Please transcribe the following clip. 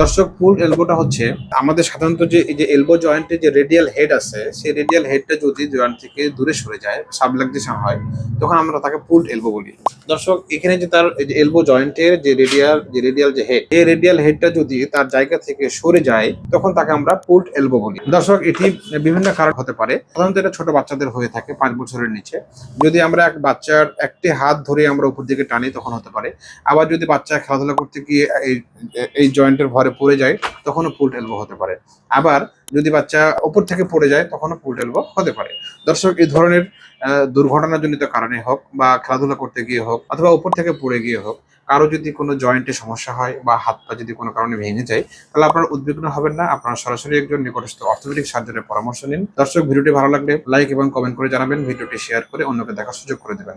দর্শক পুল এলবোটা হচ্ছে আমাদের সাধারণত যে এই যে এলবো জয়েন্টে যে রেডিয়াল হেড আছে, সেই রেডিয়াল হেডটা যদি জয়েন্ট থেকে দূরে সরে যায় সাবলাগ হয়, তখন আমরা তাকে পুল এলবো বলি। দর্শক, এখানে যে তার এলবো জয়েন্টের যে রেডিয়াল যে রেডিয়াল যে হেড এই রেডিয়াল হেডটা যদি তার জায়গা থেকে সরে যায়, তখন তাকে আমরা পুলড এলবো বলি। দর্শক, এটি বিভিন্ন কারণ হতে পারে। সাধারণত এটা ছোট বাচ্চাদের হয়ে থাকে পাঁচ বছরের নিচে। যদি আমরা এক বাচ্চার একটি হাত ধরে আমরা উপর দিকে টানি, তখন হতে পারে। আবার যদি বাচ্চা খেলাধুলা করতে গিয়ে এই জয়েন্টের ভরে পড়ে যায়, তখনও পুলড এলবো হতে পারে। আবার যদি বাচ্চা উপর থেকে পড়ে যায়, তখনও পুলড এলবো হতে পারে। দর্শক, এই ধরনের দুর্ঘটনাজনিত কারণে হোক বা খেলাধুলা করতে গিয়ে হোক অথবা উপর থেকে পড়ে গিয়ে হোক, কারও যদি কোনো জয়েন্টে সমস্যা হয় বা হাত পা যদি কোনো কারণে ভেঙে যায়, তাহলে আপনারা উদ্বিগ্ন হবেন না। আপনারা সরাসরি একজন নিকটস্থ অর্থোপেডিক সার্জনের পরামর্শ নিন। দর্শক, ভিডিওটি ভালো লাগলে লাইক এবং কমেন্ট করে জানাবেন। ভিডিওটি শেয়ার করে অন্যকে দেখার সুযোগ করে দেবেন।